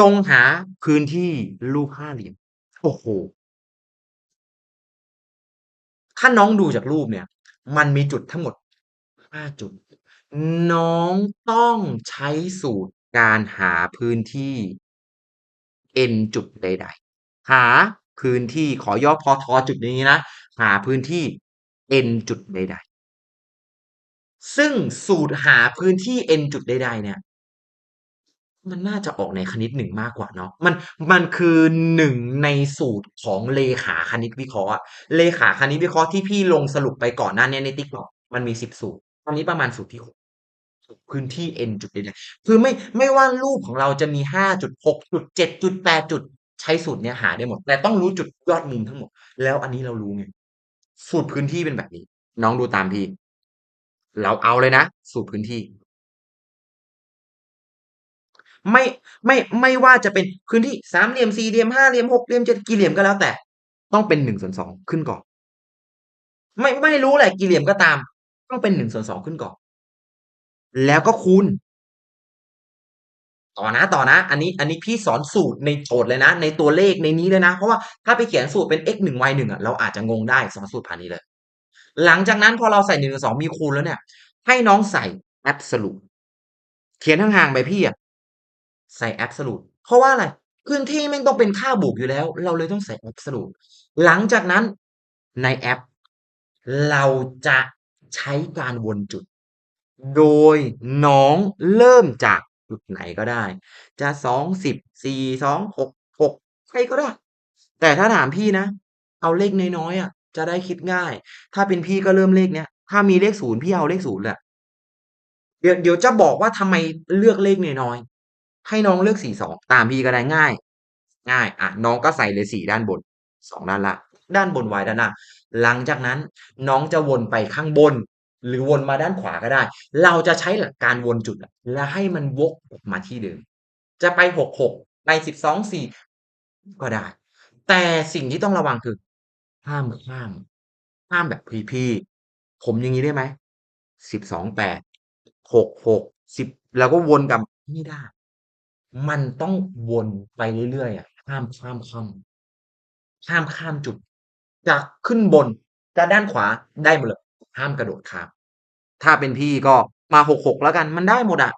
จงหาพื้นที่รูปห้าเหลี่ยม โอ้โฮถ้าน้องดูจากรูปเนี่ย มันมีจุดทั้งหมด5จุด น้องต้องใช้สูตรการหาพื้นที่ n จุดใด ๆ หาพื้นที่ขอย่อพอทอจุดนี้นะ หาพื้นที่ n จุดใด ๆ ซึ่งสูตรหาพื้นที่ n จุดใด ๆ เนี่ย มันน่าจะออกในคณิต1มากกว่าเนาะมันมันคือ1ในสูตรของเลขาคณิตวิเคราะห์อะเลขาคณิตวิเคราะห์ที่พี่ลงสรุปไปก่อนหน้านี้ใน TikTok มันมี10สูตรอันนี้ประมาณสูตรที่6พื้นที่ n จุดใดๆคือไม่ไม่ว่ารูปของเราจะมี5จุด6จุด7จุด8จุดใช้สูตรเนี้ยหาได้หมด แต่ต้องรู้จุดยอดมุมทั้งหมด แล้วอันนี้เรารู้ไงสูตรพื้นที่เป็นแบบนี้ น้องดูตามพี่ เราเอาเลยนะ สูตรพื้นที่ ไม่ไม่ไม่ว่าจะเป็นพื้นที่สามเหลี่ยมสี่เหลี่ยมห้าเหลี่ยมหกเหลี่ยม7กี่เหลี่ยมก็แล้วแต่ ต้องเป็น1/2ขึ้นก่อน ไม่ไม่รู้แหละกี่เหลี่ยมก็ตาม ต้องเป็น1/2ขึ้นก่อน แล้วก็คูณต่อนะต่อนะ อันนี้อันนี้พี่สอนสูตรในโจทย์เลยนะ ในตัวเลขในนี้เลยนะ เพราะว่าถ้าไปเขียนสูตรเป็น x 1 y 1อะเราอาจจะงงได้สอนสูตรผ่านนี้เลย หลังจากนั้นพอเราใส่1/2มีคูณแล้วเนี่ย ให้น้องใส่แอบโซลูตเขียนห่างๆไปพี่อะ ใส่แอบโซลูตเพราะว่าอะไรพื้นที่แม่ต้องเป็นค่าบวกอยู่แล้ว เราเลยต้องใส่แอบโซลูตหลังจากนั้นในแอป เราจะใช้การวนจุด โดยน้องเริ่มจากจุดไหนก็ได้ จะ2 10 4 2 6 6ใครก็ได้ แต่ถ้าถามพี่นะ เอาเลขน้อยๆอะ จะได้คิดง่าย ถ้าเป็นพี่ก็เริ่มเลขเนี้ยถ้ามีเลข0พี่เอาเลข0แหละเดี๋ยวเดี๋ยวจะบอกว่าทำไมเลือกเลขน้อยๆ ให้น้องเลือก42ตามพี่ก็ได้ง่าย ง่าย อะ น้องก็ใส่เลย4ด้านบน2ด้านล่างด้านบน y ด้านล่าหลังจากนั้นน้องจะวนไปข้างบน หรือวนมาด้านขวาก็ได้ เราจะใช้หลักการวนจุด แล้วให้มันวกมาที่เดิม จะไป66ไป12 4ก็ได้ แต่สิ่งที่ต้องระวังคือห้ามข้ามห้ามแบบพี่ๆผมอย่างงี้ได้ไหม12 8 66 10แล้วก็วนกลับไม่ได้ มันต้องวนไปเรื่อยๆอะห้ามข้ามค่อมห้ามข้ามจุดจะขึ้นบนจะด้านขวาได้หมดเลยห้ามกระโดดข้ามถ้าเป็นพี่ก็มา66แล้วกัน มันได้หมดอะ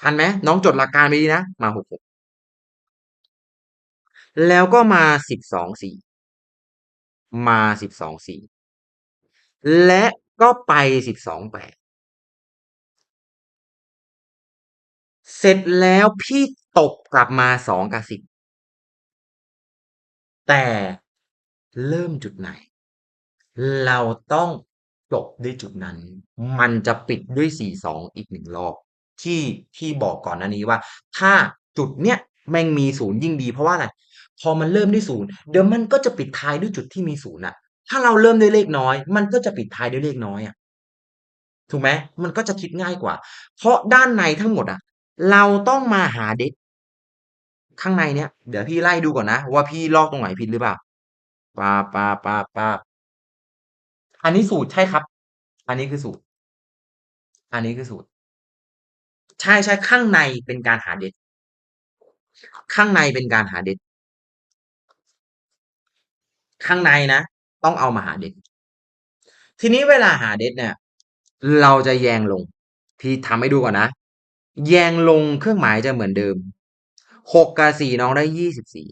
ทันไหม?น้องจดหลักการไว้ดีนะ มา66แล้วก็มา12 4มา12 4และก็ไป12 8เสร็จแล้วพี่ ตบกลับมา2กับ10แต่เริ่มจุดไหน เราต้องจบด้วยจุดนั้น มันจะปิดด้วย42อีก1รอบที่ที่บอกก่อนหน้านี้ว่า ถ้าจุดเนี้ยแม่งมี0ยิ่งดีเพราะว่าอะไรพอมันเริ่มด้วย0เดี๋ยวมันก็จะปิดท้ายด้วยจุดที่มี0น่ะถ้าเราเริ่มด้วยเลขน้อย มันก็จะปิดท้ายด้วยเลขน้อยอะถูกไหมมันก็จะคิดง่ายกว่า เพราะด้านในทั้งหมดอะเราต้องมาหาเด็ก ข้างในเนี้ยเดี๋ยวพี่ไล่ดูก่อนนะ ว่าพี่ลอกตรงไหนผิดหรือเปล่าป๊าบๆๆๆอันนี้สูตรใช่ครับ อันนี้คือสูตร อันนี้คือสูตร ใช่ๆข้างในเป็นการหาเด็กข้างในเป็นการหาเด็กข้างในนะ ต้องเอามาหาเด็กทีนี้เวลาหาเด็กเนี่ย เราจะแยงลง พี่ทำให้ดูก่อนนะ แยงลงเครื่องหมายจะเหมือนเดิม 6กับ4น้องได้24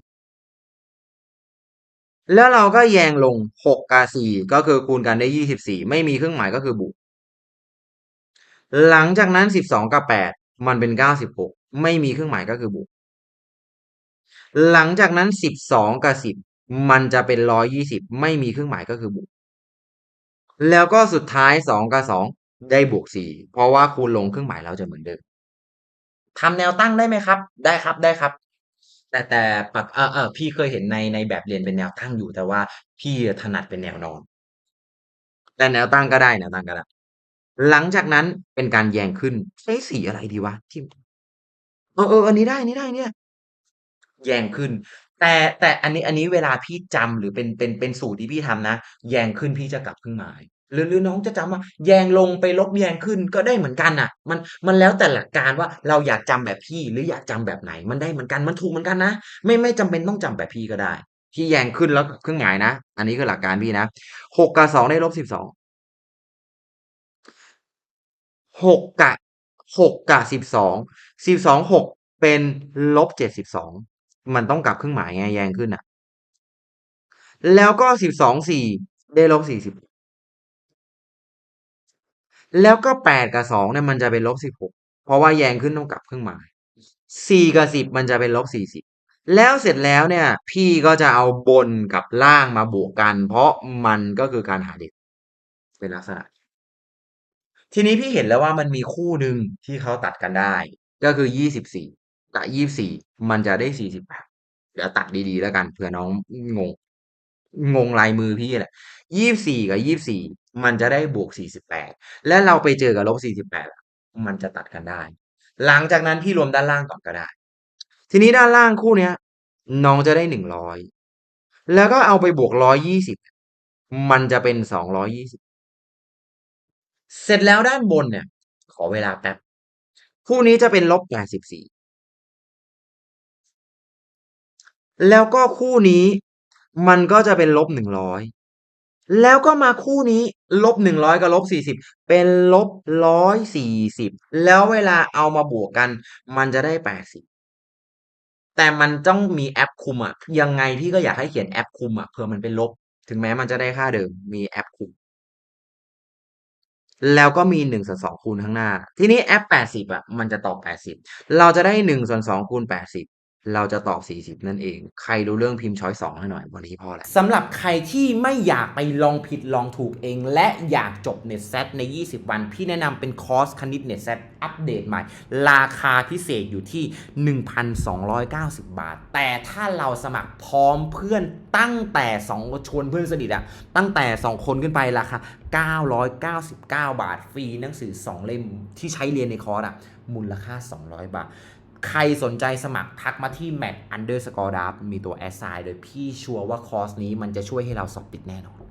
แล้วเราก็แยงลง6กับ4ก็คือคูณกันได้24ไม่มีเครื่องหมายก็คือบวกหลังจากนั้น12กับ8มันเป็น96ไม่มีเครื่องหมายก็คือบวกหลังจากนั้น12กับ10มันจะเป็น120ไม่มีเครื่องหมายก็คือบวกแล้วก็สุดท้าย2กับ2ได้บวก4เพราะว่าคูณลงเครื่องหมายแล้วจะเหมือนเดิม ทำแนวตั้งได้ไหมครับ?ได้ครับๆแต่แต่ปรับเออๆพี่เคยเห็นในในแบบเรียนเป็นแนวตั้งอยู่ แต่ว่าพี่ถนัดเป็นแนวนอน แต่แนวตั้งก็ได้แนวตั้งก็ได้หลังจากนั้นเป็นการแยงขึ้นใช้สีอะไรดีวะ?ที่เออๆอันนี้ได้อันนี้ได้อันนี้ได้แยงขึ้น แต่แต่อันนี้อันนี้เวลาพี่จำหรือเป็นเป็นเป็นสูตรที่พี่ทำนะแยงขึ้นพี่จะกลับเครื่องหมาย หรือหรือน้องจะจำว่าแยงลงไปลบแยงขึ้นก็ได้เหมือนกันน่ะ มันมันแล้วแต่หลักการว่าเราอยากจำแบบพี่หรืออยากจำแบบไหน มันได้เหมือนกันมันถูกเหมือนกันนะ ไม่ไม่จำเป็นต้องจำแบบพี่ก็ได้พี่แยงขึ้นแล้วเครื่องหมายนะ อันนี้คือหลักการพี่นะหกกับสองได้ลบสิบสองหกกับหกกับสิบสองสิบสองหกเป็นลบเจ็ดสิบสองมันต้องกลับเครื่องหมายไงแยงขึ้นอะ แล้วก็สิบสองสี่ได้ลบสี่สิบ แล้วก็แปดกับสองเนี่ยมันจะเป็นลบสิบหกเพราะว่าแยงขึ้นต้องกลับเครื่องหมายสี่กับสิบมันจะเป็นลบสี่สิบแล้วเสร็จแล้วเนี่ย พี่ก็จะเอาบนกับล่างมาบวกกัน เพราะมันก็คือการหาเด็กเป็นลักษณะ ทีนี้พี่เห็นแล้วว่ามันมีคู่หนึ่งที่เขาตัดกันได้ ก็คือยี่สิบสี่กับยี่สี่มันจะได้สี่สิบแปดเดี๋ยวตัดดีๆแล้วกันเผื่อน้องงง งงลายมือพี่แหละยี่สี่กับยี่สี่มันจะได้บวกสี่สิบแปดและเราไปเจอกับลบสี่สิบแปดมันจะตัดกันได้ หลังจากนั้นพี่รวมด้านล่างก่อนก็ได้ ทีนี้ด้านล่างคู่เนี้ย น้องจะได้หนึ่งร้อยแล้วก็เอาไปบวกร้อยยี่สิบมันจะเป็นสองร้อยยี่สิบเสร็จแล้วด้านบนเนี่ย ขอเวลาแป๊บคู่นี้จะเป็นลบแปดสิบสี่แล้วก็คู่นี้ มันก็จะเป็นลบหนึ่งร้อยแล้วก็มาคู่นี้ลบหนึ่งร้อยกับลบสี่สิบเป็นลบร้อยสี่สิบแล้วเวลาเอามาบวกกัน มันจะได้แปดสิบแต่มันต้องมีแอปคุมอะยังไงพี่ก็อยากให้เขียนแอปคุมอะเผื่อมันเป็นลบ ถึงแม้มันจะได้ค่าเดิมมีแอปคุม แล้วก็มี1ส่วน2คูณข้างหน้า ทีนี้แอป80อะมันจะตอบ80เราจะได้1ส่วน2คูณ80 เราจะตอบ 40 นั่นเอง ใครรู้เรื่องพิมพ์ช้อยส์2ให้หน่อยวันนี้พอแล้วสำหรับใครที่ไม่อยากไปลองผิดลองถูกเอง และอยากจบเน็ตเซตใน 20 วัน พี่แนะนำเป็นคอร์สคณิตเน็ตเซตอัปเดตใหม่ ราคาพิเศษอยู่ที่ 1,290 บาท แต่ถ้าเราสมัครพร้อมเพื่อนตั้งแต่ 2 ชวนเพื่อนสนิทอะตั้งแต่ 2 คนขึ้นไปราคา 999 บาท ฟรีหนังสือ 2 เล่มที่ใช้เรียนในคอร์สอะมูลค่า 200 บาท ใครสนใจสมัครทักมาที่ m a t Underscore d a f มีตัว s i โดยพี่ชัวร์ว่าคอร์สนี้มันจะช่วยให้เราสอบติดแน่นอน